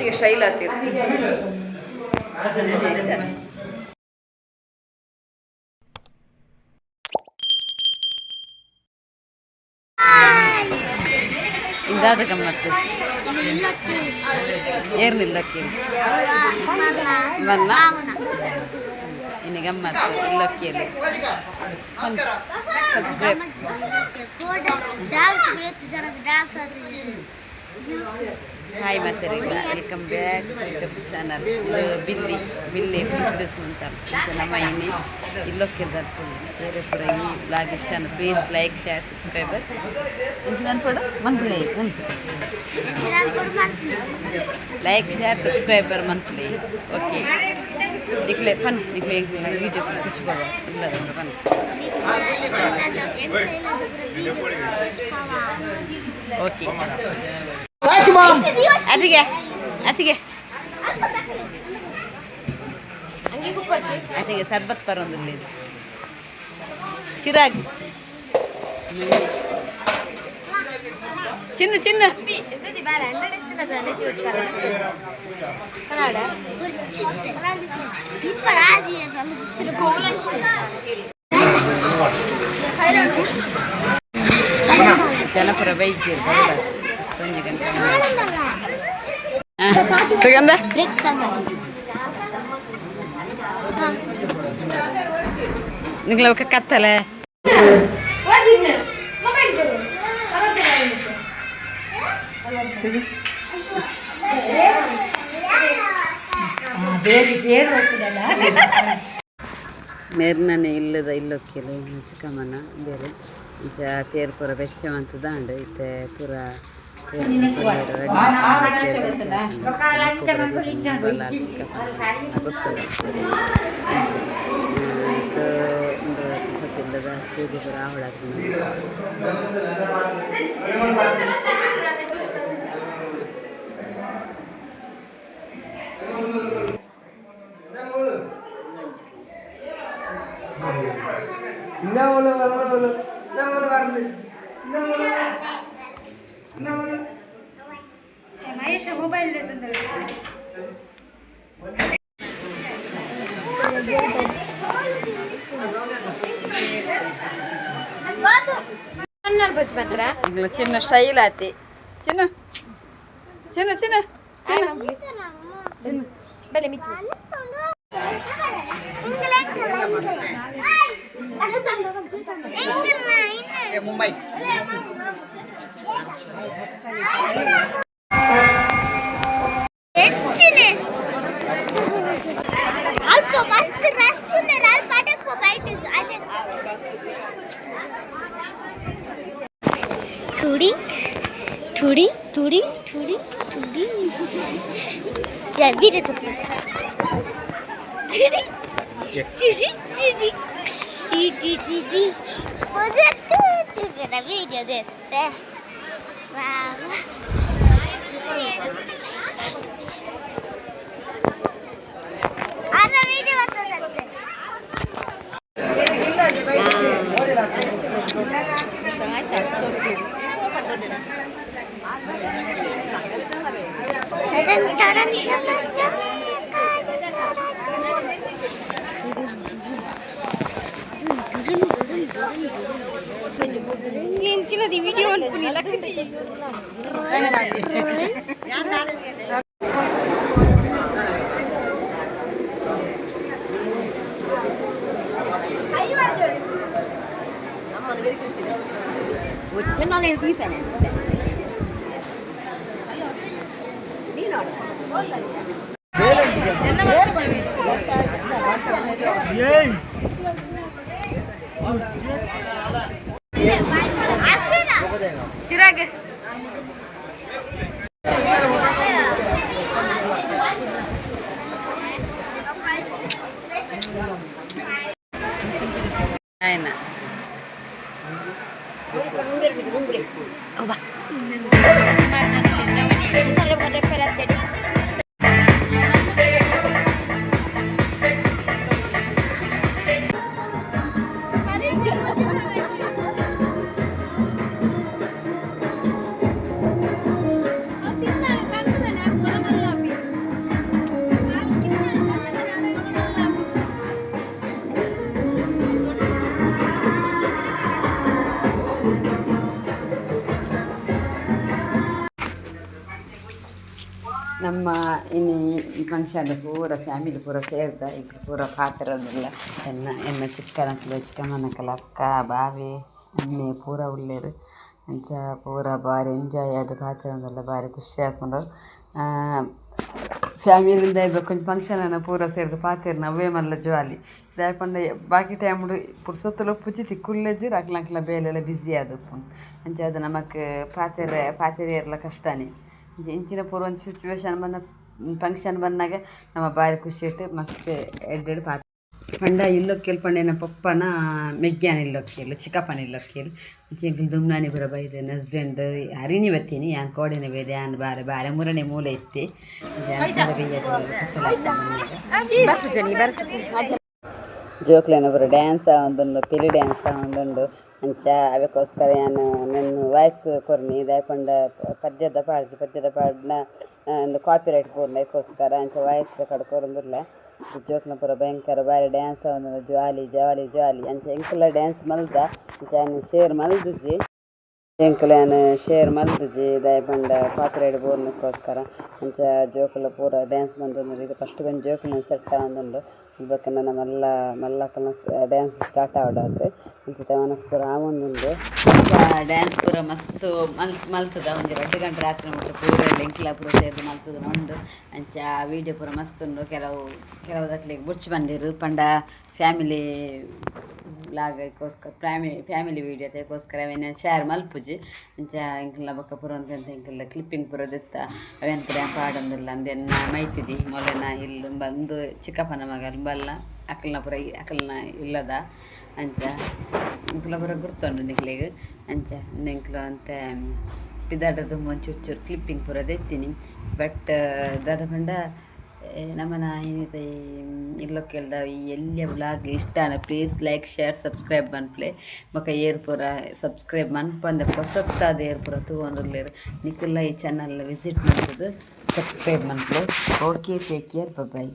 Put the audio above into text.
ಈಗ ಸ್ಟೈಲ್ ಆಗ್ತೀರಿ ಇದಾದ ಗಮ್ಮತ್ತು ಏರ್ಲಿಲ್ಲಕ್ಕೆ ಬಲ್ಲ ಇನ್ನು ಗಮ್ಮತ್ತು ಇಲ್ಲಕ್ಕಿಯಲ್ಲಿ ಹಾಯ್ ಮತ್ತೆ ವೆಲ್ಕಮ್ ಬ್ಯಾಕ್ ಯೂಟ್ಯೂಬ್ ಚಾನಲ್. ಬಿಲ್ಲಿ ಬಿಲ್ಲಿ ಬಿಸ್ ಅಂತ ನಮ್ಮ ಇನ್ನಿ ಇಲ್ಲೊಕ್ಕಿರ್ತಾರೆ ಬೇರೆ ಕೂಡ ಈ ಬ್ಲಾಗ್ ಇಷ್ಟ please like share subscriber ಅನ್ಪಡು monthly like share subscriber monthly okay ನಿಕ್ಲೆ ಫನ್ ನಿಕ್ಲೆ ಇದೆ ಖುಷಿಪವ ಇಲ್ಲದ ಫನ್ ಓಕೆ ಅದಿಗೆ ಅತಿಗೆ ಅತಿಗೆ ಸರ್ಬತ್ ಬರೋದಿಲ್ಲ ಚಿರಾಗ್ ಚಿನ್ನ ಚಿನ್ನ ಜನಪುರ ಬೈಕ್ ಸಂಜೆ ಗಂಟೆ ತಗಂದ ನಿಂಗ್ಲ ఒక ಹೋಗ್ತೀವಿ ಮೇರ್ನೇ ಇಲ್ಲದ ಇಲ್ಲೊಕ್ಕಿಲ್ಲ ಚಿಕ್ಕಮ್ಮನ ಬೇರೆ. ಇಂಚ ತೇರು ಪೂರ ಬೆಚ್ಚವಂತ ದಾಂಡು ಇತ್ತೆ ಪೂರ ಇಲ್ಲದ ಪೂಜೆ ಪೂರ ಆವಳಾಗ್ತದೆ. എന്താ പോലും അങ്ങനെ പോലും എന്താ പോലെ പറഞ്ഞ് എന്താ പോലെ എന്താ പോലെ చిన్న స్టైల్ అయితే చిన్న చిన్న చిన్న చిన్న చిన్న মুম্বাই थोड़ी थोड़ी थोड़ी थोड़ी थोड़ी यार भी देखो थोड़ी थोड़ी थोड़ी progetto video dette Anna video fatto dette Thank you. నిలిచినది వీడియో అనుకుని ഒറ്റനാളെ എഴുതി തന്നെ നീനോട് చిరాకు ఆయన ನಮ್ಮ ಇನ್ನು ಈ ಫಂಕ್ಷನ್ ಪೂರ ಫ್ಯಾಮಿಲಿ ಪೂರ ಸೇರ್ದ ಈಗ ಪೂರ ಪಾತ್ರದೆಲ್ಲ ಎನ್ನ ಎನ್ನ ಚಿಕ್ಕನಕ್ಕಲು ಚಿಕ್ಕಮ್ಮನಕ್ಕಲ ಅಕ್ಕ ಬಾವಿ ಅಣ್ಣೆ ಪೂರ ಉಳ್ಳೇರು ಅಂಚ ಪೂರ ಬಾರಿ ಎಂಜಾಯ್ ಆದ ಪಾತ್ರದೆಲ್ಲ ಬಾರಿ ಖುಷಿ ಹಾಕೊಂಡು ಫ್ಯಾಮಿಲಿಂದ ಇರ್ಬೇಕು ಕೊಂಚ ಫಂಕ್ಷನ್ ಪೂರ ಸೇರಿದ ಪಾತೆರ್ ನವ್ವೇ ಮಲ್ಲ ಜೋಲಿ ದಾಯಪಂಡ ಬಾಕಿ ಟೈಮ್ ಪುರ್ಸೊತ್ತಲು ಪುಚಿತಿ ಕುಲ್ಲೆಜ್ಜಿ ಅಕ್ಲಂಕ್ಲ ಬೇಲೆಲ್ಲ ಬ್ಯುಸಿ ಆದಪ್ಪು ಅಂಚ ಅದು ನಮಕ್ ಪಾತೆರೆ ಪಾತೆರೆ ಇರಲ ಕಷ್ಟನೇ ಇಂಚ ಇಂಚಿನ ಪೂರ್ವ ಒಂದು ಸಿಚುವೇಶನ್ ಬಂದ ಫಂಕ್ಷನ್ ಬಂದಾಗ ನಮ್ಮ ಬಾರಿ ಖುಷಿ ಇಟ್ಟು ಮಸ್ತ್ ಎಡ್ಡೆಡ್ ಪಾತ್ರೆ. ಪಂಡ ಇಲ್ಲೊಕ್ಕೇಲ್ ಪಂಡ ಪಪ್ಪನ ಮೆಗ್ಗ್ಯಾನ ಇಲ್ಲೊಕ್ಕೇಲು ಚಿಕ್ಕಪ್ಪನ ಇಲ್ಲೊಕ್ಕೇಲು ಚಿಂಕಲ್ ದುಮ್ನಾನಿ ಪುರ ಬೈದೆ ಹಸ್ಬೆಂಡ್ ಅರಿನಿ ಬತ್ತೀನಿ ಯಾನ್ ಕೋಡಿನ ಬೇದೆ ಯಾನ್ ಬಾರೆ ಬಾರೆ ಮೂರನೇ ಮೂಲೆ ಇತ್ತೆ. ಜೋಕ್ಲೇನ ಪುರ ಡ್ಯಾನ್ಸ್ ಆವೊಂದುಂಡು, ಪಿಲಿ ಡ್ಯಾನ್ಸ್ ಆವೊಂದುಂಡು, ಅಂಚ ಅವಕ್ಕೋಸ್ಕರ ನಾನು ನನ್ನ ವಾಯ್ಸ್ ಕೊರ್ನಿ ದಾಯಪಂಡ ಪದ್ಯದ ಪಾಡ್ದು ಪದ್ಯದ ಪಾಡ್ನ ಒಂದು ಕಾಪಿರೈಟ್ ಪೂರ್ನ ಅದಕ್ಕೋಸ್ಕರ ಅಂಚ ವಾಯ್ಸ್ ರೆಕಾರ್ಡ್ ಕೊರಂದಿಲ್ಲ ಜೋಕ್ಲ ಪೂರ ಭಯಂಕರ ಬಾರಿ ಡ್ಯಾನ್ಸ್ ಆವೊಂದು ಜ್ವಾಲಿ ಜ್ವಾಲಿ ಜ್ವಾಲಿ, ಅಂಚ ಎಂಕಲ್ಲ ಡ್ಯಾನ್ಸ್ ಮಲ್ದ, ಅಂಚ ಶೇರ್ ಮಲ್ದುಜಿ ಎಂಕಲ್ಯಾನ್ ಶೇರ್ ಮಲ್ತುಜಿ ದಾಯೆ ಪಂಡ ಕಾಪಿರೈಡ್ ಬೋರ್ನಕ್ಕೋಸ್ಕರ ಅಂಚ ಜೋಕುಲ ಪೂರ ಡ್ಯಾನ್ಸ್ ಮಂದೊಂದು ಇದು ಫಸ್ಟ್ ಬಂದು ಜೋಕುಲ ಸೆಟ್ ಆವೊಂದುಂಡು ಇಲ್ಬೇಕ ನನ್ನ ಮಲ್ಲ ಮಲ್ಲಕಲ್ನ ಡ್ಯಾನ್ಸ್ ಸ್ಟಾರ್ಟ್ ಆವಡಾತು ಅಂಚ ಮನಸ್ ಪೂರ ಆವೊಂದುಂಡು ಡ್ಯಾನ್ಸ್ ಪೂರ ಮಸ್ತ್ ಮಲ್, ಮಲ್ತದ. ಎರಡು ಗಂಟೆ ರಾತ್ರಿ ಮುಟ್ಟ ಪೂರ ಲೆಂಕಿಲ ಪೂರ ಸೇರಿದು ಮಲ್ತದ ಉಂಡು ಅಂಚ ವಿಡಿಯೋ ಪೂರ ಮಸ್ತ್ ಉಂಡು ಕೆಲವು ಕೆಲವು ದಕ್ಲಿಗೆ ಬುಡ್ಚಿ ಬಂದಿರು. ಪಂಡ ಫ್ಯಾಮಿಲಿ ಲಾಗಕ್ಕೋಸ್ಕರ ಫ್ಯಾಮಿಲಿ ಫ್ಯಾಮಿಲಿ ವೀಡಿಯೋ ಅದಕ್ಕೋಸ್ಕರ ಅವೇನು ಶೇರ್ ಮಲ್ಪುಜಿ. ಅಂಚ ಇಂಕಲ್ನ ಬೊಕ್ಕ ಪೂರ ಅಂತ ಇಂಕಲ್ಲ ಕ್ಲಿಪ್ಪಿಂಗ್ ಪೂರ ದಿತ್ತ ಅವೇನು ಪೂರ ಪಾಡೊಂದಿಲ್ಲ ಅಂದೆನ್ನ ಮೈತಿದಿ, ಮೊಲೆನ ಇಲ್ಲಿ ಬಂದು ಚಿಕ್ಕಪ್ಪನ ಮಗ, ಬಲ್ಲ, ಅಕಲ್ನ ಪುರ ಅಕಲ್ನ ಇಲ್ಲದ. ಅಂಚ ಇಂಕಲ ಪೂರ ಗುರ್ತೊಂಡು ನಿಕ್ಲಿಗೆ ಅಂಚ ನಿಂಕ್ಲು ಅಂತ ಪಿದಾಡದು ಒಂಚೂರು ಚೂರು ಕ್ಲಿಪ್ಪಿಂಗ್ ಪೂರ ದೆತ್ತಿನಿ. ಬಟ್ ದಾದ ಪಂಡ ನಮ್ಮ ನಾಯಿನಿದ ಇಲ್ಲೋ ಕೇಳ್ದ ಎಲ್ಲಿಯ ಬ್ಲಾಗ್ ಇಷ್ಟನ ಪ್ಲೀಸ್ ಲೈಕ್ ಶೇರ್ ಸಬ್ಸ್ಕ್ರೈಬ್ ಮನ್ಪ್ಲೆ ಮಕ್ಕ, ಏರ್ಪುರ ಸಬ್ಸ್ಕ್ರೈಬ್ ಮನ್ಪಂದೆ ಹೊಸತ್ತಾದ ಏರ್ಪುರ ತೂವನ್ರಲ್ಲೇರು ನಿಖಿಲ್ಲ ಈ ಚಾನಲ್ ವಿಸಿಟ್ ಮಾಡ್ಬೋದು ಸಬ್ಸ್ಕ್ರೈಬ್ ಮನ್ಪ್ಲೆ ಓಕೆ ಟೇಕ್ ಕೇರ್ ಬಾಯ್